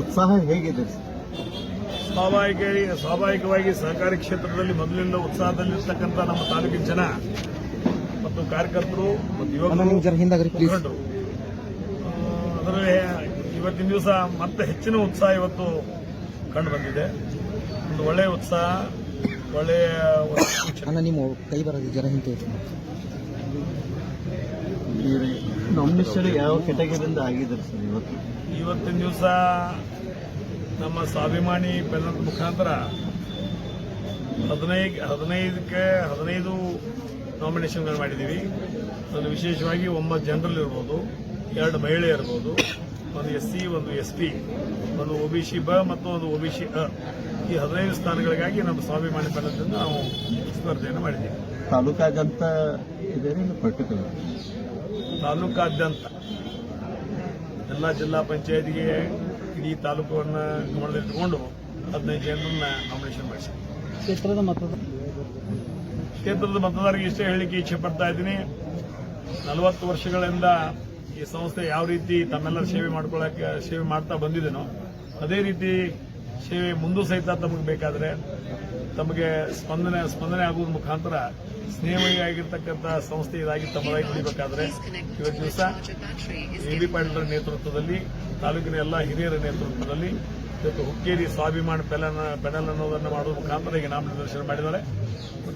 ಉತ್ಸಾಹ ಹೇಗಿದೆ? ಸ್ವಾಭಾವಿಕ ಸ್ವಾಭಾವಿಕವಾಗಿ ಸಹಕಾರಿ ಕ್ಷೇತ್ರದಲ್ಲಿ ಮೊದಲಿಂದ ಉತ್ಸಾಹದಲ್ಲಿರ್ತಕ್ಕಂಥ ನಮ್ಮ ತಾಲೂಕಿನ ಜನ ಮತ್ತು ಕಾರ್ಯಕರ್ತರು ಮತ್ತು ಯುವಕರು ಅದರಲ್ಲಿ ಇವತ್ತಿನ ದಿವಸ ಮತ್ತೆ ಹೆಚ್ಚಿನ ಉತ್ಸಾಹ ಇವತ್ತು ಕಂಡು ಬಂದಿದೆ. ಒಂದು ಒಳ್ಳೆಯ ಉತ್ಸಾಹ ಒಳ್ಳೆಯ. ನಿಮ್ಮ ಕೈ ಬರೋದು ಜನ ಹಿಂತೆ ನಾಮಿನೇಷನ್ ಯಾವ ಕೆಟಗರಿಯಿಂದ ಆಗಿದ್ದಾರೆ ಸರ್ ಇವತ್ತು? ಇವತ್ತಿನ ದಿವಸ ನಮ್ಮ ಸ್ವಾಭಿಮಾನಿ ಬೆನ್ನದ ಮುಖಾಂತರ ಹದಿನೈದು ಹದಿನೈದಕ್ಕೆ ಹದಿನೈದು ನಾಮಿನೇಷನ್ಗಳು ಮಾಡಿದ್ದೀವಿ. ಅದನ್ನು ವಿಶೇಷವಾಗಿ ಒಂಬತ್ತು ಜನರಲ್ ಇರ್ಬೋದು ಎರಡು ಮಹಿಳೆ ಇರ್ಬೋದು ಒಂದು ಎಸ್ ಸಿ ಒಂದು ಎಸ್ ಪಿ ಒಂದು ಒ ಬಿ ಸಿ ಬ ಮತ್ತು ಒಂದು ಒ ಬಿ ಸಿ ಅ. ಈ ಹದಿನೈದು ಸ್ಥಾನಗಳಿಗಾಗಿ ನಮ್ಮ ಸ್ವಾಭಿಮಾನಿ ಬೆನ್ನದಿಂದ ನಾವು ಸ್ಪರ್ಧೆಯನ್ನು ಮಾಡಿದ್ದೀವಿ. ತಾಲೂಕಾಗಂತ ಇದೆ ಪರ್ಟಿಕ್ಯುಲರ್? ತಾಲೂಕಾದ್ಯಂತ ಎಲ್ಲ ಜಿಲ್ಲಾ ಪಂಚಾಯತ್ಗೆ ಇಡೀ ತಾಲೂಕನ್ನು ಗಮನದಲ್ಲಿಟ್ಟುಕೊಂಡು ಹದಿನೈದು ಜನರನ್ನ ನಾಮಿನೇಷನ್ ಮಾಡಿಸಿ ಕ್ಷೇತ್ರದ ಮತದಾರ ಕ್ಷೇತ್ರದ ಮತದಾರರಿಗೆ ಇಷ್ಟೇ ಹೇಳಿಕೆ ಇಚ್ಛೆ ಪಡ್ತಾ ಇದ್ದೀನಿ. ನಲವತ್ತು ವರ್ಷಗಳಿಂದ ಈ ಸಂಸ್ಥೆ ಯಾವ ರೀತಿ ತಮ್ಮೆಲ್ಲರ ಸೇವೆ ಮಾಡ್ಕೊಳ್ಳಕ್ಕೆ ಸೇವೆ ಮಾಡ್ತಾ ಬಂದಿದ್ದೇನೋ ಅದೇ ರೀತಿ ಸೇವೆ ಮುಂದೂ ಸಹಿತ ತಮಗೆ ಬೇಕಾದರೆ ತಮಗೆ ಸ್ಪಂದನೆ ಸ್ಪಂದನೆ ಆಗುವ ಮುಖಾಂತರ ಸ್ನೇಹವಾಗಿ ಆಗಿರ್ತಕ್ಕಂಥ ಸಂಸ್ಥೆ ಇದಾಗಿ ತಮ್ಮದಾಗಿ ಉಳಿಬೇಕಾದ್ರೆ ಇವತ್ತು ದಿವಸ ಎ ಬಿ ನೇತೃತ್ವದಲ್ಲಿ ತಾಲೂಕಿನ ಎಲ್ಲ ಹಿರಿಯರ ನೇತೃತ್ವದಲ್ಲಿ ಇವತ್ತು ಹುಕ್ಕೇರಿ ಸ್ವಾಭಿಮಾನ ಪೆಲನ ಪೆನಲ್ ಅನ್ನೋದನ್ನು ಮಾಡುವ ಮುಖಾಂತರ ಈಗ ನಾಮನಿರ್ದೇಶನ ಮಾಡಿದ್ದಾರೆ.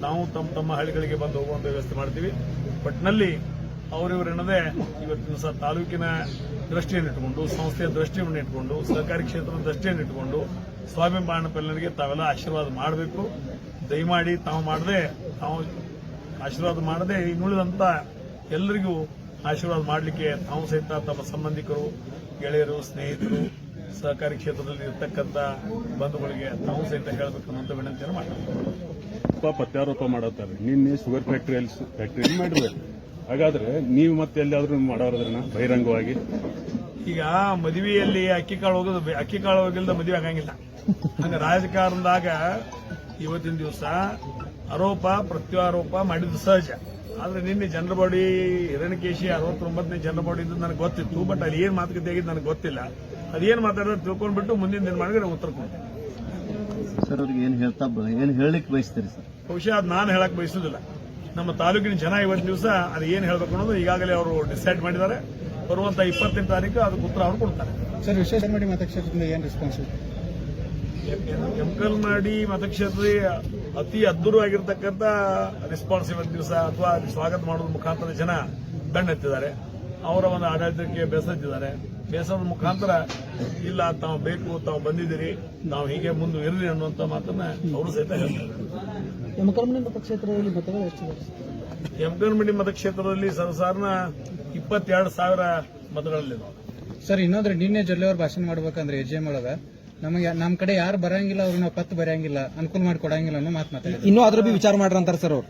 ನಾವು ತಮ್ಮ ತಮ್ಮ ಹಳ್ಳಿಗಳಿಗೆ ಬಂದು ಹೋಗುವಂತ ವ್ಯವಸ್ಥೆ ಮಾಡ್ತೀವಿ. ಒಟ್ಟಿನಲ್ಲಿ ಅವರಿವರೆನ್ನದೇ ಇವತ್ತು ದಿವಸ ತಾಲೂಕಿನ ದೃಷ್ಟಿಯನ್ನು ಇಟ್ಟುಕೊಂಡು, ಸಂಸ್ಥೆಯ ದೃಷ್ಟಿಯನ್ನು ಇಟ್ಟುಕೊಂಡು ಸಹಕಾರಿ ಕ್ಷೇತ್ರದ ದೃಷ್ಟಿಯನ್ನು ಇಟ್ಟುಕೊಂಡು ಸ್ವಾಭಿಮಾನ ಪೆಲ್ಲನಿಗೆ ತಾವೆಲ್ಲ ಆಶೀರ್ವಾದ ಮಾಡಬೇಕು. ದಯಮಾಡಿ ತಾವು ಮಾಡದೆ ತಾವು ಆಶೀರ್ವಾದ ಮಾಡದೆ ಇನ್ನುಳಿದಂತ ಎಲ್ಲರಿಗೂ ಆಶೀರ್ವಾದ ಮಾಡಲಿಕ್ಕೆ ತಾವು ಸಹಿತ ತಮ್ಮ ಸಂಬಂಧಿಕರು ಗೆಳೆಯರು ಸ್ನೇಹಿತರು ಸಹಕಾರಿ ಕ್ಷೇತ್ರದಲ್ಲಿ ಇರ್ತಕ್ಕಂಥ ಬಂಧುಗಳಿಗೆ ತಾವು ಸಹಿತ ಹೇಳಬೇಕು ಅನ್ನೋಂಥ ವಿನಂತಿಯನ್ನು ಮಾಡ್ತಾರೆ ಪಾಪ ಪ್ರತ್ಯಾರೋಪ ಮಾಡತ್ತಾರೆ. ನಿನ್ನೆ ಶುಗರ್ ಫ್ಯಾಕ್ಟರಿಯಲ್ಲಿ ಫ್ಯಾಕ್ಟರಿ ಮಾಡಿದ್ರೆ ಹಾಗಾದ್ರೆ ನೀವು ಮತ್ತೆ ಎಲ್ಲಿಯಾದ್ರೂ ಮಾಡೋರದ್ರನ್ನ ಬಹಿರಂಗವಾಗಿ? ಈಗ ಮದುವೆಯಲ್ಲಿ ಅಕ್ಕಿ ಕಾಳು ಹೋಗೋದು ಅಕ್ಕಿ ಕಾಳು ಹೋಗಿಲ್ದ ಮದುವೆ ಆಗಂಗಿಲ್ಲ ಹಂಗ ರಾಜಕಾರಣದಾಗ ಇವತ್ತಿನ ದಿವಸ ಆರೋಪ ಪ್ರತ್ಯಾರೋಪ ಮಾಡಿದ್ದು ಸಹಜ ಆದ್ರೆ ನಿನ್ನೆ ಜನರ ಬಾಡಿ ಹಿರಣ್ಯಕೇಶಿ ಅರವತ್ತೊಂಬತ್ತನೇ ಜನರ ಬಾಡಿ ಇದ್ದು ನನಗೆ ಗೊತ್ತಿತ್ತು ಬಟ್ ಅಲ್ಲಿ ಏನ್ ಮಾತುಕತೆ ಆಗಿದ್ದು ನನಗೆ ಗೊತ್ತಿಲ್ಲ ಅದೇನು ಮಾತಾಡೋದು ತಿಳ್ಕೊಂಡ್ಬಿಟ್ಟು ಮುಂದಿನ ದಿನ ಮಾಡಿದ್ರೆ ಉತ್ತರ ಕೊಡ್ತೀನಿ ಸರ್ ಅವ್ರಿಗೆ ಏನು ಹೇಳ್ತಾ ಏನು ಹೇಳಲಿಕ್ಕೆ ಬಯಸ್ತೀರಿ ಸರ್ ಬಹುಶಃ ಅದು ನಾನು ಹೇಳಕ್ ಬಯಸೋದಿಲ್ಲ ನಮ್ಮ ತಾಲೂಕಿನ ಜನ ಇವತ್ತು ದಿವಸ ಅದು ಏನು ಹೇಳಬೇಕು ಅನ್ನೋದು ಈಗಾಗಲೇ ಅವರು ಡಿಸೈಡ್ ಮಾಡಿದ್ದಾರೆ ಬರುವಂತ ಇಪ್ಪತ್ತನೇ ತಾರೀಕು ಅದಕ್ಕೆ ಉತ್ತರ ಅವರು ಕೊಡ್ತಾರೆ ಸರ್ ವಿಶೇಷ ಮಾಡಿ ಮತಕ್ಷೇತ್ರದಿಂದ ಏನು ರೆಸ್ಪಾನ್ಸ್ ಕೆಮಿಕಲ್ ಮಾಡಿ ಮತಕ್ಷೇತ್ರದಲ್ಲಿ ಅತಿ ಅದ್ದೂರವಾಗಿರ್ತಕ್ಕಂಥ ರೆಸ್ಪಾನ್ಸ್ ಇವತ್ತು ದಿವಸ ಅಥವಾ ಅಲ್ಲಿ ಸ್ವಾಗತ ಮಾಡೋದ್ರ ಮುಖಾಂತರ ಜನ ಬೆಣ್ಣೆತ್ತಿದ್ದಾರೆ ಅವರ ಒಂದು ಆಡಳಿತಕ್ಕೆ ಬೇಸತ್ತಿದ್ದಾರೆ ಬೇಸರದ ಮುಖಾಂತರ ಇಲ್ಲ ತಾವು ಬೇಕು ತಾವು ಬಂದಿದ್ದೀರಿ ನಾವು ಹೀಗೆ ಮುಂದೆ ಇರಲಿ ಅನ್ನುವಂಥ ಮಾತನ್ನ ಅವರು ಸಹಿತ ಹೇಳ್ತಾರೆ. ಯಮಕನಮಂಡಿ ಮತಕ್ಷೇತ್ರದಲ್ಲಿ ಸರ್ಸಾರನ ಇಪ್ಪತ್ತೆರಡು ಸಾವಿರ ಮತಗಳಲ್ಲಿ ಸರ್ ಇನ್ನೊಂದ್ರೆ ನಿನ್ನೆ ಜಲ್ಲೆಯವರು ಭಾಷಣ ಮಾಡ್ಬೇಕಂದ್ರೆ ಎಜೆಎಂ ಒಳಗ. ನಮಗೆ ನಮ್ಮ ಕಡೆ ಯಾರು ಬರಂಗಿಲ್ಲ ಅವ್ರು ನಾವು ಪತ್ತು ಬರೆಯಂಗಿಲ್ಲ ಅನುಕೂಲ ಮಾಡಿ ಕೊಡಂಗಿಲ್ಲ ಅನ್ನೋ ಮಾತು ಮಾತಾಡಿದ್ರು ಇನ್ನೂ ಅದ್ರ ಬಿ ವಿಚಾರ ಮಾಡ್ರಿ ಅಂತಾರೆ ಸರ್ ಅವ್ರು.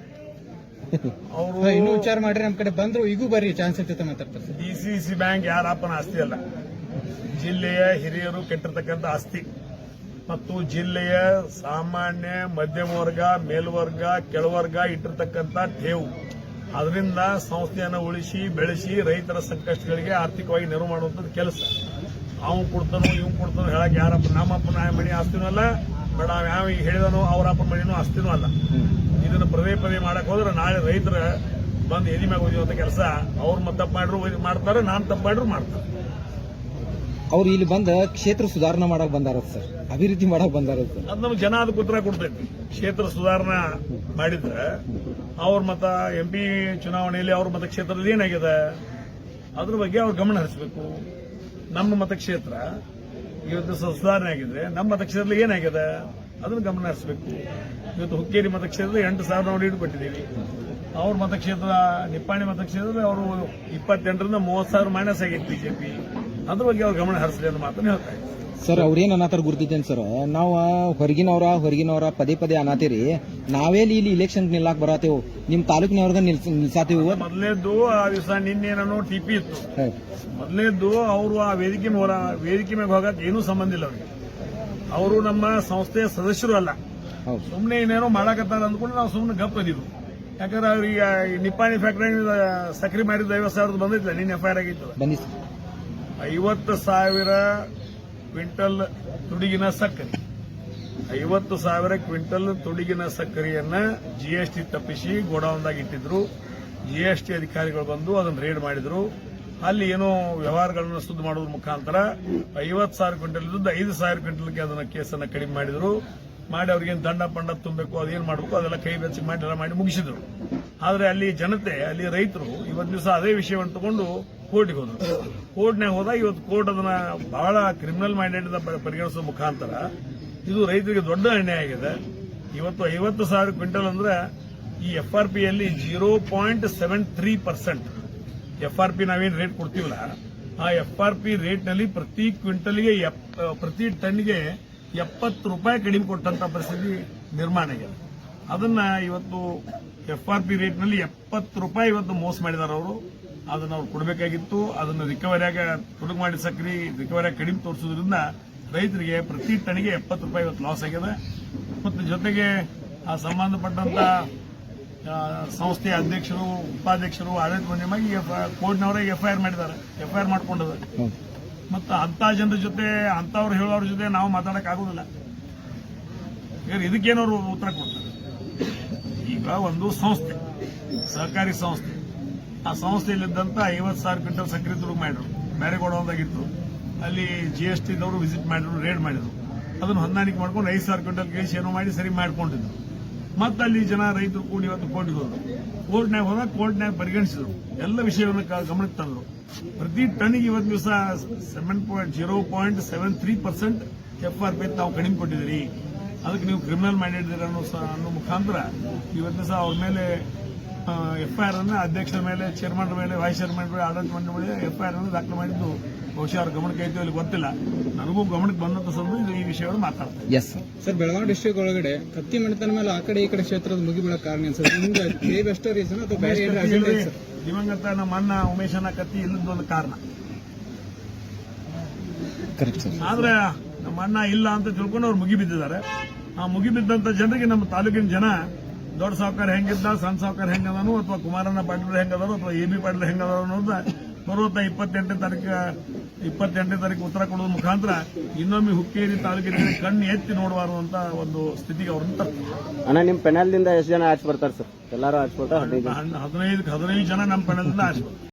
ಅವರು ಇನ್ನೂ ವಿಚಾರ ಮಾಡ್ರಿ ನಮ್ಮ ಕಡೆ ಬಂದ್ರು ಈಗೂ ಬರ್ರಿ ಚಾನ್ಸ್ ಇರ್ತೈತೆ ಮಾತಾಡ್ತಾರೆ ಸರ್ ಸಿ ಬ್ಯಾಂಕ್ ಯಾರಪ್ಪನ ಆಸ್ತಿ ಅಲ್ಲ. ಜಿಲ್ಲೆಯ ಹಿರಿಯರು ಕೆಟ್ಟಿರ್ತಕ್ಕಂಥ ಆಸ್ತಿ. ಮತ್ತು ಜಿಲ್ಲೆಯ ಸಾಮಾನ್ಯ ಮಧ್ಯಮ ವರ್ಗ ಮೇಲ್ವರ್ಗ ಕೆಳವರ್ಗ ಇಟ್ಟಿರ್ತಕ್ಕಂಥ ಠೇವು. ಅದರಿಂದ ಸಂಸ್ಥೆಯನ್ನು ಉಳಿಸಿ ಬೆಳೆಸಿ ರೈತರ ಸಂಕಷ್ಟಗಳಿಗೆ ಆರ್ಥಿಕವಾಗಿ ನೆರವು ಮಾಡುವಂಥದ್ದು ಕೆಲಸ. ಅವನು ಕೊಡ್ತಾನೋ ಇವ್ ಕೊಡ್ತಾನೋ ಹೇಳಕ್ ಯಾರಪ್ಪ ನಮ್ಮಪ್ಪನ ಮಣಿ ಆಸ್ತಿನೂ ಅಲ್ಲ ಬೇಡ ಅವ ಯಾವ ಈಗ ಹೇಳಿದನೋ ಅವರಪ್ಪ ಮಣಿನೂ ಆಸ್ತಿನೂ ಅಲ್ಲ. ಇದನ್ನು ಪದೇ ಪದೇ ಮಾಡಕ್ ಹೋದ್ರೆ ನಾಳೆ ರೈತರ ಬಂದು ಎದಿ ಮ್ಯಾಗ ಅಂತ ಕೆಲಸ ಅವ್ರು ಮತ್ತೆ ತಪ್ಪು ಮಾಡ್ರು ಮಾಡ್ತಾರೆ ನಾನು ತಪ್ಪು ಮಾಡ್ರು ಮಾಡ್ತಾರೆ. ಅವ್ರು ಇಲ್ಲಿ ಬಂದ ಕ್ಷೇತ್ರ ಸುಧಾರಣೆ ಮಾಡಕ್ ಬಂದಾರ ಸರ್ ಅಭಿವೃದ್ಧಿ ಮಾಡಕ್ ಬಂದಾರ ಸರ್. ಅದು ನಮ್ಗೆ ಜನ ಅದಕ್ಕೆ ಉತ್ತರ ಕೊಡ್ತೈತಿ. ಕ್ಷೇತ್ರ ಸುಧಾರಣೆ ಮಾಡಿದ್ರೆ ಅವ್ರ ಮತ ಎಂ ಪಿ ಚುನಾವಣೆಯಲ್ಲಿ ಅವ್ರ ಮತ ಕ್ಷೇತ್ರದಲ್ಲಿ ಏನಾಗಿದೆ? ಅದ್ರ ಬಗ್ಗೆ ಅವ್ರು ಗಮನ ಹರಿಸಬೇಕು. ನಮ್ಮ ಮತಕ್ಷೇತ್ರ ಇವತ್ತು ಸುಧಾರಣೆ ಆಗಿದ್ರೆ ನಮ್ಮ ಮತಕ್ಷೇತ್ರದಲ್ಲಿ ಏನಾಗಿದೆ? ಅದನ್ನ ಗಮನ ಹರಿಸಬೇಕು ಇವತ್ತು ಹುಕ್ಕೇರಿ ಮತಕ್ಷೇತ್ರದಲ್ಲಿ ಎಂಟು ಸಾವಿರ ನಾವು ಲೀಡ್ ಕೊಟ್ಟಿದ್ದೀವಿ ಅವ್ರ ಮತಕ್ಷೇತ್ರ, ನಿಪ್ಪಾಣಿ ಮತಕ್ಷೇತ್ರದ ಅವರು ಇಪ್ಪತ್ತೆಂಟರಿಂದ ಮೂವತ್ತು ಸಾವಿರ ಮೈನಸ್ ಆಗಿತ್ತು ಬಿಜೆಪಿ. ಅದ್ರ ಬಗ್ಗೆ ಅವ್ರು ಗಮನ ಹರಿಸಲಿ ಅನ್ನೋ ಮಾತನ್ನು ಹೇಳ್ತಾ ಇದ್ದಾರೆ ಸರ್ ಅವ್ರೇನ್ ಅನ್ನತಾರ ಗುರ್ತಿದ್ದೇನೆ ಸರ್? ನಾವು ಹೊರಗಿನವ್ರ ಹೊರಗಿನವ್ರ ಪದೇ ಪದೇ ಅನ್ನತೀರಿ ನಾವೇ ಇಲ್ಲಿ ಇಲೆಕ್ಷನ್ ನಿಲ್ಲಾಕ್ ಬರತ್ತೇವು ನಿಮ್ ತಾಲೂಕಿನವ್ರದ ನಿಲ್ಸ ನಿಲ್ಸಾತೇವು ಮೊದಲನೇದ್ದು ಆ ದಿವಸ ನಿನ್ನೇನೋ ನಾನು ಟಿಪಿ ಇತ್ತು. ಮೊದಲೇದು ಅವರು ಆ ವೇದಿಕೆ ವೇದಿಕೆ ಮೇಲೆ ಹೋಗಕ್ಕೆ ಏನೂ ಸಂಬಂಧ ಇಲ್ಲ ಅವ್ರಿಗೆ. ಅವರು ನಮ್ಮ ಸಂಸ್ಥೆಯ ಸದಸ್ಯರು ಅಲ್ಲ. ಸುಮ್ಮನೆ ಇನ್ನೇನೋ ಮಾಡಾಕತ್ತಾರ ಅಂದ್ಕೊಂಡು ನಾವು ಸುಮ್ಮನೆ ಗಪ್ ಅದಿದ್ವು ಯಾಕಂದ್ರೆ ಅವ್ರಿಗೆ ಈ ನಿಪ್ಪಾಣಿ ಫ್ಯಾಕ್ಟರಿ ಸಕ್ರಿ ಮಾಡಿದ ಐವತ್ತು ಸಾವಿರದ ಬಂದಿಲ್ಲ ನಿನ್ನೆ ಎಫ್ ಐ ಆರ್ ಆಗಿತ್ತು. ಐವತ್ತು ಸಾವಿರ ಕ್ವಿಂಟಲ್ ತುಡಿಗಿನ ಸಕ್ಕರೆ. ಐವತ್ತು ಸಾವಿರ ಕ್ವಿಂಟಲ್ ತುಡಿಗಿನ ಸಕ್ಕರೆಯನ್ನ ಜಿಎಸ್ಟಿ ತಪ್ಪಿಸಿ ಗೋಡೌನ್ದಾಗ ಇಟ್ಟಿದ್ರು. ಜಿಎಸ್ಟಿ ಅಧಿಕಾರಿಗಳು ಬಂದು ಅದನ್ನು ರೇಡ್ ಮಾಡಿದ್ರು. ಅಲ್ಲಿ ಏನೋ ವ್ಯವಹಾರಗಳನ್ನು ಸುದ್ದಿ ಮಾಡುವ ಮುಖಾಂತರ ಐವತ್ತು ಸಾವಿರ ಕ್ವಿಂಟಲ್ ಇದ್ದು ಐದು ಸಾವಿರ ಕ್ವಿಂಟಲ್ಗೆ ಅದನ್ನ ಕೇಸನ್ನು ಕಡಿಮೆ ಮಾಡಿದ್ರು. ಮಾಡಿ ಅವ್ರಿಗೇನು ದಂಡ ಪಂಡ ತುಂಬಬೇಕು ಅದೇನು ಮಾಡಬೇಕು, ಅದೆಲ್ಲ ಕೈ ಬೆಚ್ಚಿ ಮಾಡಿ ಎಲ್ಲ ಮಾಡಿ ಮುಗಿಸಿದ್ರು. ಆದರೆ ಅಲ್ಲಿ ಜನತೆ, ಅಲ್ಲಿ ರೈತರು ಇವತ್ತು ದಿವಸ ಅದೇ ವಿಷಯವನ್ನು ತಗೊಂಡು ಕೋರ್ಟ್ಗೆ ಹೋದರು. ಕೋರ್ಟ್ನಾಗ ಹೋದಾಗ ಇವತ್ತು ಕೋರ್ಟ್ ಅದನ್ನ ಬಹಳ ಕ್ರಿಮಿನಲ್ ಮೈಂಡೆಡ್ ಪರಿಗಣಿಸೋ ಮುಖಾಂತರ ಇದು ರೈತರಿಗೆ ದೊಡ್ಡ ಅನ್ಯಾಯ ಆಗಿದೆ. ಇವತ್ತು ಐವತ್ತು ಸಾವಿರ ಕ್ವಿಂಟಲ್ ಅಂದ್ರೆ ಈ ಎಫ್ ಆರ್ ಪಿಯಲ್ಲಿ zero point seven three percent. F R P ನಾವೇನು ರೇಟ್ ಕೊಡ್ತೀವಲ್ಲ, ಆ ಎಫ್ ಆರ್ ಪಿ ರೇಟ್ನಲ್ಲಿ ಪ್ರತಿ ಕ್ವಿಂಟಲ್ಗೆ ಪ್ರತಿ ಟನ್ಗೆ ಎಪ್ಪತ್ತು ರೂಪಾಯಿ ಕಡಿಮೆ ಕೊಟ್ಟಂತ ಪರಿಸ್ಥಿತಿ ನಿರ್ಮಾಣ ಆಗಿದೆ. ಅದನ್ನ ಇವತ್ತು ಎಫ್ ಆರ್ ಪಿ ರೇಟ್ನಲ್ಲಿ ಎಪ್ಪತ್ತು ರೂಪಾಯಿ ಇವತ್ತು ಮೋಸ ಮಾಡಿದಾರೆ ಅವರು. ಅದನ್ನ ಅವ್ರು ಕೊಡಬೇಕಾಗಿತ್ತು. ಅದನ್ನು ರಿಕವರಿಯಾಗ ತೊಡಗು ಮಾಡಿ ಸಕ್ರಿ ರಿಕವರಿಯಾಗಿ ಕಡಿಮೆ ತೋರಿಸೋದ್ರಿಂದ ರೈತರಿಗೆ ಪ್ರತಿ ಟನ್ಗೆ ಎಪ್ಪತ್ತು ರೂಪಾಯಿ ಇವತ್ತು ಲಾಸ್ ಆಗಿದೆ. ಮತ್ತು ಜೊತೆಗೆ ಆ ಸಂಬಂಧಪಟ್ಟಂತ ಆ, ಸಂಸ್ಥೆಯ ಅಧ್ಯಕ್ಷರು ಉಪಾಧ್ಯಕ್ಷರು ಆಡಳಿತ ಮಂಡಳಿ ಕೋರ್ಟ್ನವರೇ ಎಫ್ಐಆರ್ ಮಾಡಿದ್ದಾರೆ. ಎಫ್ಐಆರ್ ಮಾಡ್ಕೊಂಡಿದ್ದಾರೆ ಮತ್ತು ಅಂತ ಜನರ ಜೊತೆ, ಅಂಥವ್ರು ಹೇಳೋರ ಜೊತೆ ನಾವು ಮಾತಾಡೋಕ್ಕಾಗೋದಿಲ್ಲ ಆಗುದಿಲ್ಲ. ಇದಕ್ಕೇನವ್ರು ಉತ್ತರ ಕೊಡ್ತಾರೆ. ಈಗ ಒಂದು ಸಂಸ್ಥೆ, ಸಹಕಾರಿ ಸಂಸ್ಥೆ. ಆ ಸಂಸ್ಥೆಯಲ್ಲಿದ್ದಂಥ ಐವತ್ತು ಸಾವಿರ ಕ್ವಿಂಟಲ್ ಸಕ್ಕರೆ ತುಡುಗು ಮಾಡಿದ್ರು. ಬೇರೆ ಗೋಡೌನ್ದಾಗಿತ್ತು. ಅಲ್ಲಿ ಜಿ ಎಸ್ ಟಿದವರು ವಿಸಿಟ್ ಮಾಡಿದ್ರು ರೇಡ್ ಮಾಡಿದ್ರು. ಅದನ್ನು ಹೊಂದಾಣಿಕೆ ಮಾಡ್ಕೊಂಡು ಐದು ಸಾವಿರ ಕ್ವಿಂಟಲ್ ಕೇಸ್ ಏನೋ ಮಾಡಿ ಸರಿ ಮಾಡ್ಕೊಂಡಿದ್ರು. ಮತ್ತೆ ಅಲ್ಲಿ ಜನ ರೈತರು ಕೂಡಿ ಇವತ್ತು ಕೋರ್ಟ್ಗೆ ಹೋದ್ರು. ಕೋರ್ಟ್ನಾಗ ಹೋದಾಗ ಕೋರ್ಟ್ನಾಗ ಪರಿಗಣಿಸಿದ್ರು. ಎಲ್ಲ ವಿಷಯವನ್ನು ಗಮನಕ್ಕೆ ತಂದ್ರು. ಪ್ರತಿ ಟನ್ಗೆ ಇವತ್ತು ದಿವಸ seven point zero point seven three percent F R P ತಾವು ಕಡಿಮೆ ಕೊಟ್ಟಿದ್ದೀರಿ. ಅದಕ್ಕೆ ನೀವು ಕ್ರಿಮಿನಲ್ ಮೈಂಡೆಡ್ ಅನ್ನೋ ಅನ್ನೋ ಮುಖಾಂತರ ಇವತ್ತು ದಿವಸ ಅವ್ರ ಮೇಲೆ ಎಫ್ಐಆರ್ ಅನ್ನು ಅಧ್ಯಕ್ಷರ ಮೇಲೆ ಚೇರ್ಮನ್ ಮೇಲೆ ವೈಸ್ ಚೇರ್ಮನ್ ಮೇಲೆ, ಆಡಳಿತ ಮಂಡಳಿ ಮೇಲೆ ಎಫ್ಐಆರ್ ಅನ್ನು ದಾಖಲು ಮಾಡಿದ್ದು ಬಹುಶಃ ಅವ್ರ ಗಮನಕ್ಕೆ ಐತೋ ಅಲ್ಲಿ ಗೊತ್ತಿಲ್ಲ. ನನಗೂ ಗಮನಕ್ಕೆ ಬಂದಂತ ಸಂದರ್ಭ ಈ ವಿಷಯಗಳು ಮಾತಾಡ್ತಾರೆ ಎಸ್ ಸರ್ ಬೆಳಗಾವಿ ಡಿಸ್ಟ್ರಿಕ್ಟ್ ಒಳಗಡೆ ಕತ್ತಿ ಮಣಿತನ ಮೇಲೆ ಆ ಕಡೆ ಈ ಕಡೆ ಕ್ಷೇತ್ರದ ಮುಗಿಬಿಡೋ ಕಾರಣ ಏನು ಸರ್? ನಿಮ್ಗೆ ರೀಸನ್ ಅಥವಾ ಬೇರೆ ಏನಾರ ಅಜೆಂಡಾ ಇದೆ ಸರ್? ದಿವಂಗತ ನಮ್ಮ ಅಣ್ಣ ಉಮೇಶನ ಕತ್ತಿ ಇಲ್ಲದ ಒಂದು ಕಾರಣ. ಕರೆಕ್ಟ್ ಸರ್ ಆದ್ರೆ ನಮ್ಮ ಅಣ್ಣ ಇಲ್ಲ ಅಂತ ತಿಳ್ಕೊಂಡು ಅವ್ರು ಮುಗಿಬಿದ್ದಿದ್ದಾರೆ. ಆ ಮುಗಿಬಿದ್ದಂತ ಜನರಿಗೆ ನಮ್ಮ ತಾಲೂಕಿನ ಜನ ದೊಡ್ಡ ಸಾವುಕಾರ ಹೆಂಗಿದ್ದ ಸಣ್ಣ ಸಾವುಕಾರ ಹೆಂಗದನು ಅಥವಾ ಕುಮಾರಣ್ಣ ಪಾಟೀಲ್ ಹೆಂಗದಾರು ಅಥವಾ ಎ ಬಿ ಪಾಟೀಲ್ ಹೆಂಗದಾರು ಅನ್ನೋದು ಬರುವಂತ ಇಪ್ಪತ್ತೆಂಟನೇ ತಾರೀಕು ಇಪ್ಪತ್ತೆಂಟನೇ ತಾರೀಕು ಉತ್ತರ ಕೊಡೋದ್ರ ಮುಖಾಂತರ ಇನ್ನೊಮ್ಮೆ ಹುಕ್ಕೇರಿ ತಾಲೂಕಿನ ಕಣ್ಣು ಎತ್ತಿ ನೋಡಬಾರದು ಅಂತ ಒಂದು ಸ್ಥಿತಿಗೆ ಅವ್ರನ್ನ ತರ್ತಾರೆ. ಅಣ್ಣ ನಿಮ್ ಪೆನಲ್ದಿಂದ ಎಷ್ಟು ಜನ ಆಚೆ ಬರ್ತಾರೆ ಸರ್? ಎಲ್ಲರೂ ಆಚೆ ಬರ್ತಾರೆ ಹದಿನೈದು ಜನ. ಹದಿನೈದು ಜನ ನಮ್ಮ ಪೆನಲ್ದಿಂದ ಆಶೀರ್ವಾದ